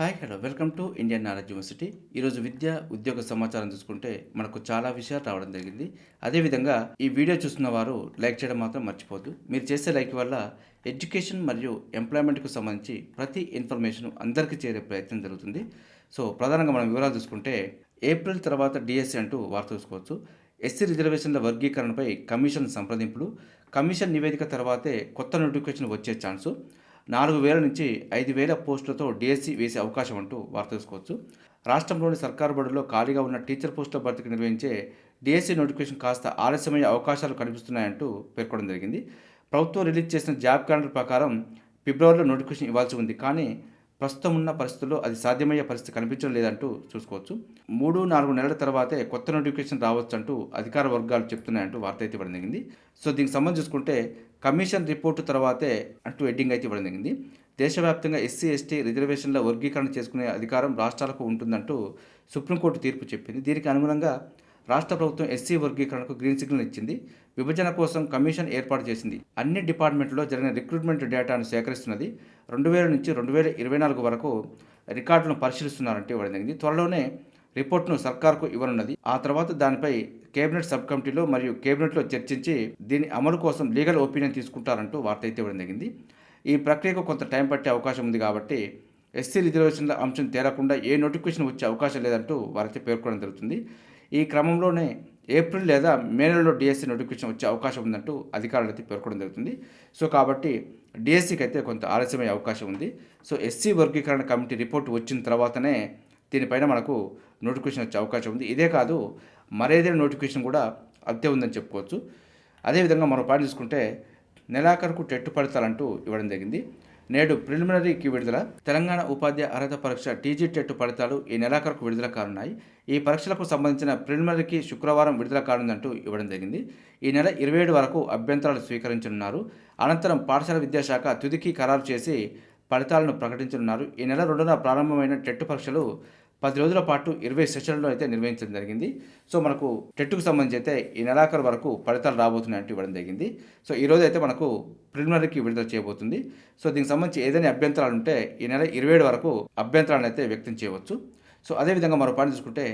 Hi hello. Welcome to Indian knowledge university. ఈరోజు విద్య ఉద్యోగ సమాచారం చూసుకుంటే మనకు చాలా విషయాలు రావడం జరిగింది. అదేవిధంగా ఈ వీడియో చూస్తున్న వారు లైక్ చేయడం మాత్రం మర్చిపోద్దు మీరు చేసే లైక్ వల్ల ఎడ్యుకేషన్ మరియు ఎంప్లాయ్మెంట్కు సంబంధించి ప్రతి ఇన్ఫర్మేషన్ అందరికీ చేరే ప్రయత్నం జరుగుతుంది. సో ప్రధానంగా మనం వివరాలు చూసుకుంటే ఏప్రిల్ తర్వాత డిఎస్సి అంటూ వార్త చూసుకోవచ్చు. ఎస్సీ రిజర్వేషన్ల వర్గీకరణపై కమిషన్ సంప్రదింపులు. కమిషన్ నివేదిక తర్వాతే కొత్త నోటిఫికేషన్ వచ్చే ఛాన్సు. నాలుగు వేల నుంచి ఐదు వేల పోస్టులతో డిఎస్సి వేసే అవకాశం అంటూ వార్త తెలుసుకోవచ్చు. రాష్ట్రంలోని సర్కారు బడుల్లో ఖాళీగా ఉన్న టీచర్ పోస్టుల భర్తీకి నిర్వహించే డిఎస్సి నోటిఫికేషన్ కాస్త ఆలస్యమయ్యే అవకాశాలు కనిపిస్తున్నాయంటూ పేర్కొనడం జరిగింది. ప్రభుత్వం రిలీజ్ చేసిన జాబ్ క్యాలెండర్ ప్రకారం ఫిబ్రవరిలో నోటిఫికేషన్ ఇవ్వాల్సి ఉంది. కానీ ప్రస్తుతం ఉన్న పరిస్థితుల్లో అది సాధ్యమయ్యే పరిస్థితి కనిపించడం లేదంటూ చూసుకోవచ్చు. మూడు నాలుగు నెలల తర్వాతే కొత్త నోటిఫికేషన్ రావచ్చు అంటూ అధికార వర్గాలు చెప్తున్నాయంటూ వార్త అయితే ఇవ్వడం జరిగింది. సో దీనికి సంబంధించి చూసుకుంటే కమిషన్ రిపోర్టు తర్వాతే అంటూ ఎడ్డింగ్ అయితే ఇవ్వడం జరిగింది. దేశవ్యాప్తంగా ఎస్సీ ఎస్టీ రిజర్వేషన్ల వర్గీకరణ చేసుకునే అధికారం రాష్ట్రాలకు ఉంటుందంటూ సుప్రీంకోర్టు తీర్పు చెప్పింది. దీనికి అనుగుణంగా రాష్ట్ర ప్రభుత్వం ఎస్సీ వర్గీకరణకు గ్రీన్ సిగ్నల్ ఇచ్చింది. విభజన కోసం కమిషన్ ఏర్పాటు చేసింది. అన్ని డిపార్ట్మెంట్లో జరిగిన రిక్రూట్మెంట్ డేటాను సేకరిస్తున్నది. రెండు వేల నుంచి రెండు వేల ఇరవై నాలుగు వరకు రికార్డులను పరిశీలిస్తున్నారంటే ఇవ్వడం జరిగింది. త్వరలోనే రిపోర్ట్ను సర్కార్కు ఇవ్వనున్నది. ఆ తర్వాత దానిపై కేబినెట్ సబ్ కమిటీలో మరియు కేబినెట్లో చర్చించి దీని అమలు కోసం లీగల్ ఒపీనియన్ తీసుకుంటారంటూ వార్త అయితే ఇవ్వడం జరిగింది. ఈ ప్రక్రియకు కొంత టైం పట్టే అవకాశం ఉంది కాబట్టి ఎస్సీ రిజర్వేషన్ల అంశం తేలకుండా ఏ నోటిఫికేషన్ వచ్చే అవకాశం లేదంటూ వారైతే పేర్కొనడం జరుగుతుంది. ఈ క్రమంలోనే ఏప్రిల్ లేదా మే నెలలో డిఎస్సీ నోటిఫికేషన్ వచ్చే అవకాశం ఉందంటూ అధికారులు అయితే పేర్కొనడం జరుగుతుంది. సో కాబట్టి డిఎస్సీకి అయితే కొంత ఆలస్యమయ్యే అవకాశం ఉంది. సో ఎస్సీ వర్గీకరణ కమిటీ రిపోర్ట్ వచ్చిన తర్వాతనే దీనిపైన మనకు నోటిఫికేషన్ వచ్చే అవకాశం ఉంది. ఇదే కాదు మరేదైనా నోటిఫికేషన్ కూడా అంతే ఉందని చెప్పుకోవచ్చు. అదేవిధంగా మరో పాయింట్ తీసుకుంటే నెలాఖరుకు టెట్టు ఫలితాలంటూ ఇవ్వడం జరిగింది. నేడు ప్రిలిమినరీకి విడుదల తెలంగాణ ఉపాధ్యాయ అర్హత పరీక్ష టీజీ టెట్ ఫలితాలు ఈ నెలాఖరుకు విడుదల కానున్నాయి. ఈ పరీక్షలకు సంబంధించిన ప్రిలిమినరీకి శుక్రవారం విడుదల కానుందంటూ ఇవ్వడం జరిగింది. ఈ నెల ఇరవై ఏడు వరకు అభ్యంతరాలు స్వీకరించనున్నారు. అనంతరం పాఠశాల విద్యాశాఖ తుదికి ఖరారు చేసి ఫలితాలను ప్రకటించనున్నారు. ఈ నెల రెండున ప్రారంభమైన టెట్ పరీక్షలు పది రోజుల పాటు ఇరవై సెషన్లలో అయితే నిర్వహించడం జరిగింది. సో మనకు టెట్కు సంబంధించి అయితే ఈ నెలాఖరు వరకు ఫలితాలు రాబోతున్నాయంటూ ఇవ్వడం జరిగింది. సో ఈరోజు అయితే మనకు ప్రిలిమినరీకి విడుదల చేయబోతుంది. సో దీనికి సంబంధించి ఏదైనా అభ్యంతరాలు ఉంటే ఈ నెల ఇరవై ఏడు వరకు అభ్యంతరాలను అయితే వ్యక్తం చేయవచ్చు. సో అదేవిధంగా మరో పాయింట్ చూసుకుంటే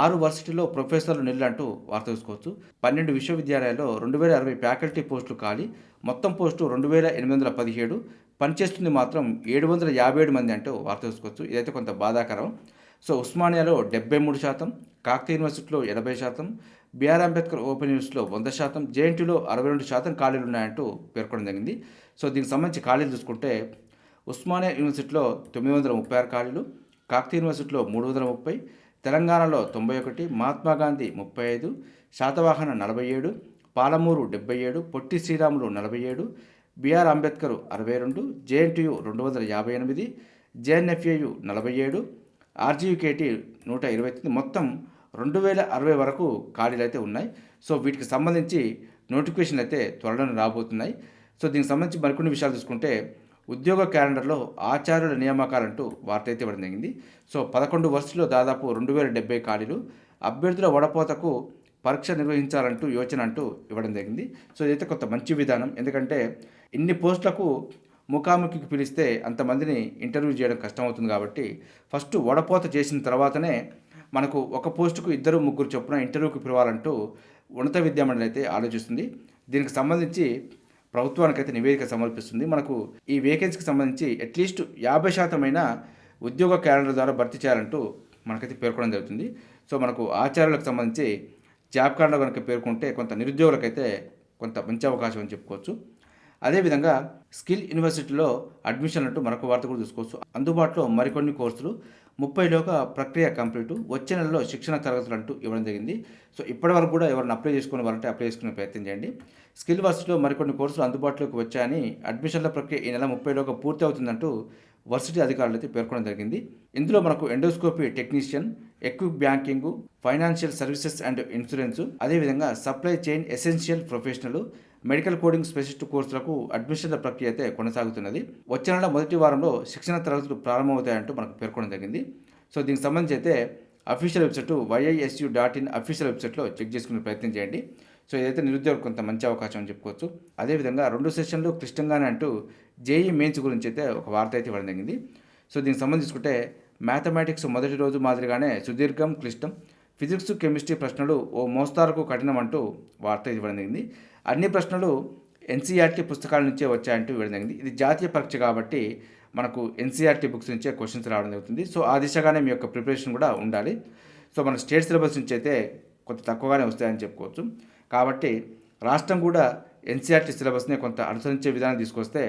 ఆరు వర్సిటీలో ప్రొఫెసర్లు నిల్లు అంటూ వార్త చూసుకోవచ్చు పన్నెండు విశ్వవిద్యాలయాల్లో రెండు వేల అరవై ఫ్యాకల్టీ పోస్టులు ఖాళీ. మొత్తం పోస్టు రెండు వేల ఎనిమిది వందల పదిహేడు. పనిచేస్తుంది మాత్రం ఏడు వందల యాభై ఏడు మంది అంటూ వార్త చూసుకోవచ్చు ఇదైతే కొంత బాధాకరం. సో ఉస్మానియాలో డెబ్బై మూడు శాతం కాకతీయ యూనివర్సిటీలో ఎనభై శాతం బిఆర్ అంబేద్కర్ ఓపెన్ యూనివర్సిటీలో వంద శాతం జేఎన్టీలో అరవై రెండు శాతం ఖాళీలు ఉన్నాయంటూ పేర్కొనడం జరిగింది. సో దీనికి సంబంధించి ఖాళీలు చూసుకుంటే ఉస్మానియా యూనివర్సిటీలో తొమ్మిది వందల ముప్పై ఆరు ఖాళీలు కాకతీయ యూనివర్సిటీలో మూడు వందల ముప్పై తెలంగాణలో తొంభై ఒకటి మహాత్మా గాంధీ ముప్పై ఐదు శాతవాహన నలభై ఏడు పాలమూరు డెబ్బై ఏడు పొట్టి శ్రీరాములు నలభై ఏడు బిఆర్ అంబేద్కర్ అరవై రెండు జేఎన్టీయు రెండు వందల యాభై ఎనిమిది జేఎన్ఎఫ్ఏయు నలభై ఏడు ఆర్జీయుకేటి నూట ఇరవై తొమ్మిది మొత్తం రెండు వేల అరవై వరకు ఖాళీలు అయితే ఉన్నాయి. సో వీటికి సంబంధించి నోటిఫికేషన్ అయితే త్వరలోనే రాబోతున్నాయి. సో దీనికి సంబంధించి మరికొన్ని విషయాలు చూసుకుంటే ఉద్యోగ క్యాలెండర్లో ఆచార్యుల నియామకాలంటూ వార్త అయితే ఇవ్వడం జరిగింది. సో పదకొండు వర్షాల్లో దాదాపు రెండు వేల డెబ్బై ఖాళీలు. అభ్యర్థుల వడపోతకు పరీక్ష నిర్వహించాలంటూ యోచన అంటూ ఇవ్వడం జరిగింది. సో ఇదైతే కొంత మంచి విధానం. ఎందుకంటే ఇన్ని పోస్టులకు ముఖాముఖికి పిలిస్తే అంతమందిని ఇంటర్వ్యూ చేయడం కష్టమవుతుంది కాబట్టి ఫస్ట్ వడపోత చేసిన తర్వాతనే మనకు ఒక పోస్టుకు ఇద్దరు ముగ్గురు చొప్పున ఇంటర్వ్యూకి పిలవాలంటూ ఉన్నత విద్యామండలి అయితే ఆలోచిస్తుంది. దీనికి సంబంధించి ప్రభుత్వానికైతే నివేదిక సమర్పిస్తుంది. మనకు ఈ వేకెన్సీకి సంబంధించి అట్లీస్ట్ యాభై శాతమైన ఉద్యోగ క్యాలెండర్ ద్వారా భర్తీ చేయాలంటూ మనకైతే పేర్కొనడం జరుగుతుంది. సో మనకు ఆచార్యులకు సంబంధించి జాబ్ క్యాలెండర్ కనుక పేర్కొంటే కొంత నిరుద్యోగులకైతే కొంత మంచి అవకాశం అని చెప్పుకోవచ్చు. అదేవిధంగా స్కిల్ యూనివర్సిటీలో అడ్మిషన్ అంటూ మరొక వార్త కూడా తీసుకోవచ్చు అందుబాటులో మరికొన్ని కోర్సులు ముప్పైలోగా ప్రక్రియ కంప్లీట్ వచ్చే నెలలో శిక్షణ తరగతులు అంటూ ఇవ్వడం జరిగింది. సో ఇప్పటివరకు కూడా ఎవరిని అప్లై చేసుకునే వాళ్ళంటే అప్లై చేసుకునే ప్రయత్నం చేయండి. స్కిల్ వర్సిటీలో మరికొన్ని కోర్సులు అందుబాటులోకి వచ్చాయని అడ్మిషన్ల ప్రక్రియ ఈ నెల ముప్పైలోగా పూర్తి అవుతుందంటూ వర్సిటీ అధికారులు అయితే పేర్కొనడం జరిగింది. ఇందులో మనకు endoscopy technician equip banking financial services and insurance అదేవిధంగా supply chain essential professional medical coding specialist కోర్సులకు అడ్మిషన్ల ప్రక్రియ అయితే కొనసాగుతున్నది. వచ్చే నెల మొదటి వారంలో శిక్షణ తరగతులు ప్రారంభమవుతాయంటూ మనకు పేర్కొనడం జరిగింది. సో దీనికి సంబంధించి అయితే official website YISU dot in official వెబ్సైట్లో చెక్ చేసుకునే ప్రయత్నం చేయండి. సో ఇదైతే నిరుద్యోగం కొంత మంచి అవకాశం అని చెప్పుకోవచ్చు. అదేవిధంగా రెండు సెషన్లు క్లిష్టంగానే అంటూ జేఈ మెయిన్స్ గురించి అయితే ఒక వార్త అయితే ఇవ్వడం జరిగింది. సో దీనికి సంబంధించుకుంటే మ్యాథమెటిక్స్ మొదటి రోజు మాదిరిగానే సుదీర్ఘం క్లిష్టం ఫిజిక్స్ కెమిస్ట్రీ ప్రశ్నలు ఓ మోస్తారుకు కఠినం అంటూ వార్త ఇవ్వడం జరిగింది. అన్ని ప్రశ్నలు ఎన్సీఆర్టీ పుస్తకాల నుంచే వచ్చాయంటూ ఇవ్వడం జరిగింది. ఇది జాతీయ పరీక్ష కాబట్టి మనకు ఎన్సీఆర్టీ బుక్స్ నుంచే క్వశ్చన్స్ రావడం జరుగుతుంది. సో ఆ దిశగానే మీ యొక్క ప్రిపరేషన్ కూడా ఉండాలి. సో మన స్టేట్ సిలబస్ నుంచి అయితే కొంత తక్కువగానే వస్తాయని చెప్పుకోవచ్చు. కాబట్టి రాష్ట్రం కూడా ఎన్సీఆర్టీ సిలబస్ని కొంత అనుసరించే విధానం తీసుకొస్తే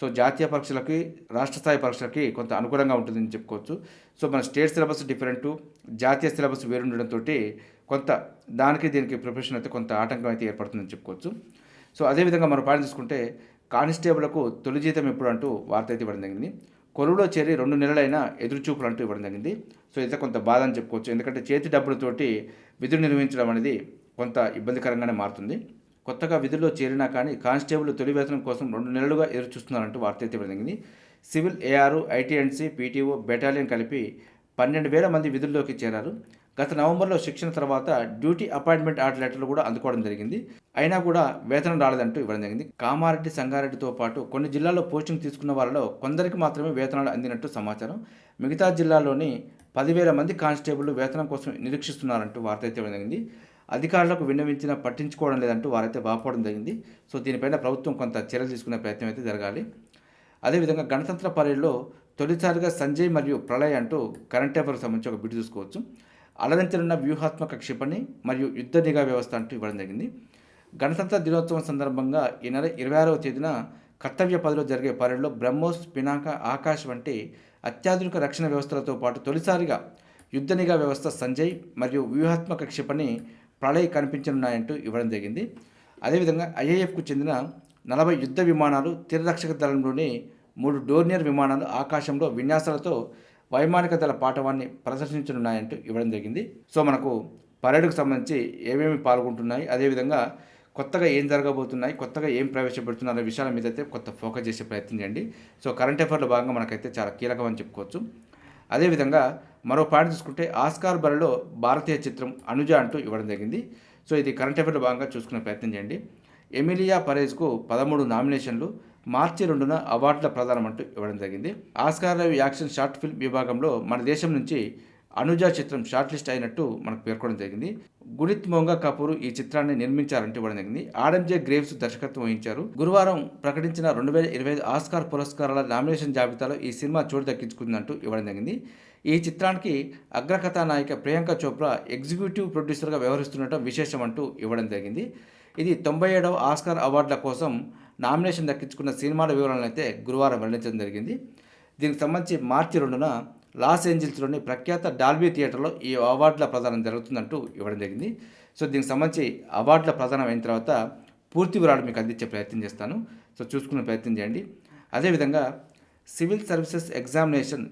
సో జాతీయ పరీక్షలకి రాష్ట్ర స్థాయి పరీక్షలకి కొంత అనుకూలంగా ఉంటుందని చెప్పుకోవచ్చు. సో మన స్టేట్ సిలబస్ డిఫరెంటు జాతీయ సిలబస్ వేరుండడంతో కొంత దానికి దీనికి ప్రిపరేషన్ అయితే కొంత ఆటంకం అయితే ఏర్పడుతుందని చెప్పుకోవచ్చు. సో అదేవిధంగా మనం పాఠం తీసుకుంటే కానిస్టేబుల్కు తొలి జీతం ఎప్పుడు అంటూ వార్త అయితే ఇవ్వడం జరిగింది. కొలువులో చేరి రెండు నెలలైనా ఎదురుచూపులు అంటూ ఇవ్వడం జరిగింది. సో ఇదే కొంత బాధ అని చెప్పుకోవచ్చు. ఎందుకంటే చేతి డబ్బులతోటి విధులు నిర్వహించడం అనేది కొంత ఇబ్బందికరంగానే మారుతుంది. కొత్తగా విధుల్లో చేరినా కానీ కానిస్టేబుల్ తొలి వేతనం కోసం రెండు నెలలుగా ఎదురుచూస్తున్నారంటూ వార్త అయితే జరిగింది civil AR ITNC PTO battalion కలిపి పన్నెండు వేల మంది విధుల్లోకి చేరారు. గత నవంబర్లో శిక్షణ తర్వాత డ్యూటీ అపాయింట్మెంట్ ఆర్డర్ లెటర్లు కూడా అందుకోవడం జరిగింది. అయినా కూడా వేతనం రాలేదంటూ ఇవ్వడం జరిగింది. కామారెడ్డి సంగారెడ్డితో పాటు కొన్ని జిల్లాల్లో పోస్టింగ్ తీసుకున్న వాళ్ళలో కొందరికి మాత్రమే వేతనాలు అందినట్టు సమాచారం. మిగతా జిల్లాల్లోని పదివేల మంది కానిస్టేబుల్ వేతనం కోసం నిరీక్షిస్తున్నారంటూ వార్త అయితే జరిగింది అధికారులకు విన్నవించినా పట్టించుకోవడం లేదంటూ వారైతే వాపోవడం జరిగింది. సో దీనిపైన ప్రభుత్వం కొంత చర్యలు తీసుకునే ప్రయత్నం అయితే జరగాలి. అదేవిధంగా గణతంత్ర పరేడ్లో తొలిసారిగా సంజయ్ మరియు ప్రళయ్ అంటూ కరెంట్ అఫైర్కి సంబంధించి ఒక బిడ్డు చూసుకోవచ్చు. అలరించనున్న వ్యూహాత్మక క్షిపణి మరియు యుద్ధ నిఘా వ్యవస్థ అంటూ ఇవ్వడం జరిగింది. గణతంత్ర దినోత్సవం సందర్భంగా ఈ నెల ఇరవై ఆరవ తేదీన కర్తవ్య పదిలో జరిగే పరేడ్లో బ్రహ్మోస్ పినాక ఆకాశ్ వంటి అత్యాధునిక రక్షణ వ్యవస్థలతో పాటు తొలిసారిగా యుద్ధ నిఘా వ్యవస్థ సంజయ్ మరియు వ్యూహాత్మక క్షిపణి ప్రళయ్ కనిపించనున్నాయంటూ ఇవ్వడం జరిగింది. అదేవిధంగా ఐఏఎఫ్కు చెందిన నలభై యుద్ధ విమానాలు తీరరక్షక దళంలోని మూడు డోర్నియర్ విమానాలు ఆకాశంలో విన్యాసాలతో వైమానిక దళ పాఠవాన్ని ప్రదర్శించనున్నాయంటూ ఇవ్వడం జరిగింది. సో మనకు పరేడ్కు సంబంధించి ఏమేమి పాల్గొంటున్నాయి అదేవిధంగా కొత్తగా ఏం జరగబోతున్నాయి కొత్తగా ఏం ప్రవేశపెడుతున్నారు అనే విషయాల మీద అయితే కొత్త ఫోకస్ చేసే ప్రయత్నం చేయండి. సో కరెంట్ అఫైర్లో భాగంగా మనకైతే చాలా కీలకం అని చెప్పుకోవచ్చు. అదేవిధంగా మరో పాయింట్ చూసుకుంటే ఆస్కార్ బరిలో భారతీయ చిత్రం అనుజ అంటూ ఇవ్వడం జరిగింది. సో ఇది కరెంట్ అఫైర్లో భాగంగా చూసుకునే ప్రయత్నం చేయండి. ఎమిలియా పరేజ్కు పదమూడు నామినేషన్లు మార్చి రెండున అవార్డుల ప్రదానం అంటూ ఇవ్వడం జరిగింది. Oscar live action short film విభాగంలో మన దేశం నుంచి అనుజ చిత్రం షార్ట్ లిస్ట్ అయినట్టు మనకు పేర్కొనడం జరిగింది. గుణిత్ మోంగా కపూర్ ఈ చిత్రాన్ని నిర్మించారంటూ ఇవ్వడం జరిగింది. ఆడంజే గ్రేవ్స్ దర్శకత్వం వహించారు. గురువారం ప్రకటించిన రెండు వేల ఇరవై ఐదు ఆస్కార్ పురస్కారాల నామినేషన్ జాబితాలో ఈ సినిమా చోటు దక్కించుకుందంటూ ఇవ్వడం జరిగింది. ఈ చిత్రానికి అగ్రకథా నాయిక ప్రియాంక చోప్రా ఎగ్జిక్యూటివ్ ప్రొడ్యూసర్గా వ్యవహరిస్తుండటం విశేషం అంటూ ఇవ్వడం జరిగింది. ఇది తొంభై ఏడవ ఆస్కార్ అవార్డుల కోసం నామినేషన్ దక్కించుకున్న సినిమాల వివరాలను అయితే గురువారం వెల్లడించడం జరిగింది. దీనికి సంబంధించి మార్చి రెండున లాస్ ఏంజల్స్లోని ప్రఖ్యాత డాల్బీ థియేటర్లో ఈ అవార్డుల ప్రదానం జరుగుతుందంటూ ఇవ్వడం జరిగింది. సో దీనికి సంబంధించి అవార్డుల ప్రదానం అయిన తర్వాత పూర్తి వివరాలు మీకు అందించే ప్రయత్నం చేస్తాను. సో చూసుకునే ప్రయత్నం చేయండి. అదేవిధంగా సివిల్ సర్వీసెస్ ఎగ్జామినేషన్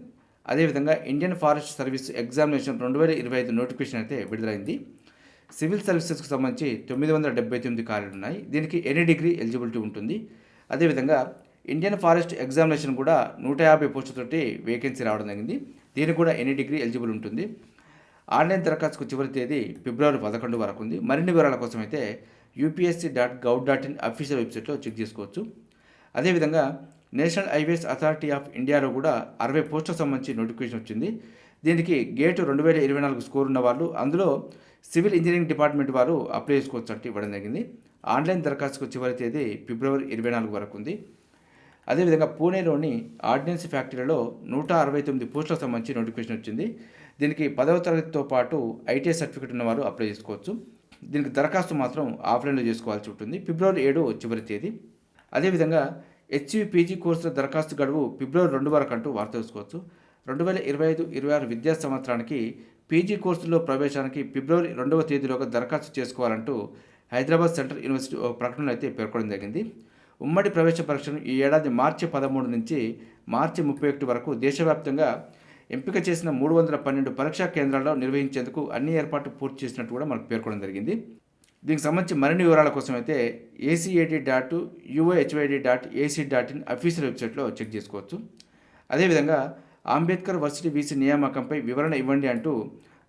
అదేవిధంగా ఇండియన్ ఫారెస్ట్ సర్వీస్ ఎగ్జామినేషన్ రెండు వేల ఇరవై ఐదు నోటిఫికేషన్ అయితే విడుదలైంది. సివిల్ సర్వీసెస్కి సంబంధించి తొమ్మిది వందల డెబ్బై తొమ్మిది ఖాళీలు ఉన్నాయి. దీనికి ఎనీ డిగ్రీ ఎలిజిబిలిటీ ఉంటుంది. అదేవిధంగా ఇండియన్ ఫారెస్ట్ ఎగ్జామినేషన్ కూడా నూట యాభై పోస్టులతోటి వేకెన్సీ రావడం జరిగింది. దీనికి కూడా ఎనీ డిగ్రీ ఎలిజిబుల్ ఉంటుంది. ఆన్లైన్ దరఖాస్తుకు చివరి తేదీ ఫిబ్రవరి పదకొండు వరకు ఉంది. మరిన్ని వివరాల కోసం అయితే UPSC dot gov dot in official వెబ్సైట్లో చెక్ చేసుకోవచ్చు. అదేవిధంగా నేషనల్ హైవేస్ అథారిటీ ఆఫ్ ఇండియాలో కూడా అరవై పోస్టులకు సంబంధించి నోటిఫికేషన్ వచ్చింది. దీనికి గేటు రెండు వేల ఇరవై నాలుగు స్కోర్ ఉన్న వాళ్ళు అందులో సివిల్ ఇంజనీరింగ్ డిపార్ట్మెంట్ వారు అప్లై చేసుకోవచ్చు అంటే ఇవ్వడం జరిగింది. ఆన్లైన్ దరఖాస్తుకు చివరి తేదీ ఫిబ్రవరి ఇరవై నాలుగు వరకు ఉంది. అదేవిధంగా పూణేలోని ఆర్డినెన్స్ ఫ్యాక్టరీలో నూట అరవై తొమ్మిది పోస్టులకు సంబంధించి నోటిఫికేషన్ వచ్చింది. దీనికి పదవ తరగతితో పాటు ఐటీఐ సర్టిఫికేట్ ఉన్నవారు అప్లై చేసుకోవచ్చు. దీనికి దరఖాస్తు మాత్రం ఆఫ్లైన్లో చేసుకోవాల్సి ఉంటుంది. ఫిబ్రవరి ఏడు చివరి తేదీ. అదేవిధంగా హెచ్యూ పీజీ కోర్సుల దరఖాస్తు గడువు ఫిబ్రవరి రెండు వరకు అంటూ వార్త తెలుసుకోవచ్చు. రెండు వేల ఇరవై ఐదు ఇరవై ఆరు విద్యా సంవత్సరానికి పీజీ కోర్సుల్లో ప్రవేశానికి ఫిబ్రవరి రెండవ తేదీలోగా దరఖాస్తు చేసుకోవాలంటూ హైదరాబాద్ సెంట్రల్ యూనివర్సిటీ ఒక అయితే పేర్కొనడం జరిగింది. ఉమ్మడి ప్రవేశ పరీక్షను ఈ ఏడాది మార్చి పదమూడు నుంచి మార్చి ముప్పై ఒకటి వరకు దేశవ్యాప్తంగా ఎంపిక చేసిన మూడు వందల పన్నెండు పరీక్షా కేంద్రాల్లో నిర్వహించేందుకు అన్ని ఏర్పాట్లు పూర్తి చేసినట్టు కూడా మనకు పేర్కొనడం జరిగింది. దీనికి సంబంధించి మరిన్ని వివరాల కోసం అయితే ACAD dot UOHID dot AC dot in official వెబ్సైట్లో చెక్ చేసుకోవచ్చు. అదేవిధంగా అంబేద్కర్ వర్సిటీ వీసీ నియామకంపై వివరణ ఇవ్వండి అంటూ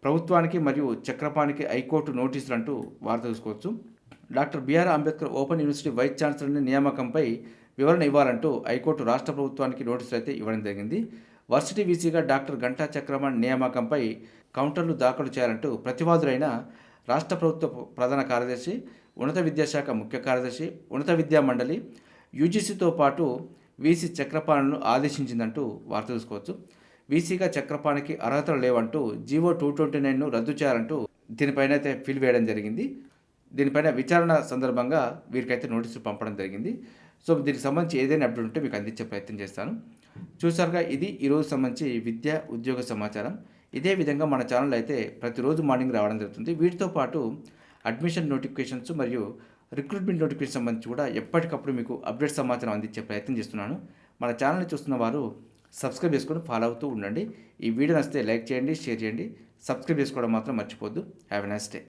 ప్రభుత్వానికి మరియు చక్రపాణికి హైకోర్టు నోటీసులు అంటూ వార్త చూసుకోవచ్చు. Doctor BR Ambedkar open university vice ఛాన్సలర్ని నియామకంపై వివరణ ఇవ్వాలంటూ హైకోర్టు రాష్ట్ర ప్రభుత్వానికి నోటీసులు అయితే ఇవ్వడం జరిగింది. వర్సిటీ వీసీగా డాక్టర్ గంటా చక్రమణ్ నియామకంపై కౌంటర్లు దాఖలు చేయాలంటూ ప్రతివాదులైన రాష్ట్ర ప్రభుత్వ ప్రధాన కార్యదర్శి ఉన్నత విద్యాశాఖ ముఖ్య కార్యదర్శి ఉన్నత విద్యా మండలి యూజీసీతో పాటు వీసీ చక్రపాణిను ఆదేశించిందంటూ వార్త చూసుకోవచ్చు వీసీగా చక్రపాణికి అర్హతలు లేవంటూ జీవో టూ ట్వంటీ నైన్ను రద్దు చేయాలంటూ దీనిపైన అయితే ఫిల్ వేయడం జరిగింది. దీనిపైన విచారణ సందర్భంగా వీరికైతే నోటీసులు పంపడం జరిగింది. సో దీనికి సంబంధించి ఏదైనా అప్డేట్ ఉంటే మీకు అందించే ప్రయత్నం చేస్తాను. చూసారుగా ఇది ఈరోజు సంబంధించి విద్య ఉద్యోగ సమాచారం. ఇదే విధంగా మన ఛానల్ అయితే ప్రతిరోజు మార్నింగ్ రావడం జరుగుతుంది. వీటితో పాటు అడ్మిషన్ నోటిఫికేషన్స్ మరియు రిక్రూట్మెంట్ నోటిఫికేషన్ సంబంధించి కూడా ఎప్పటికప్పుడు మీకు అప్డేట్ సమాచారం అందించే ప్రయత్నం చేస్తున్నాను. మన ఛానల్ని చూస్తున్న వారు సబ్స్క్రైబ్ చేసుకొని ఫాలో అవుతూ ఉండండి. ఈ వీడియో నచ్చితే లైక్ చేయండి షేర్ చేయండి. సబ్స్క్రైబ్ చేసుకోవడం మాత్రం మర్చిపోద్దు హ్యావ్ ఎ నైస్ డే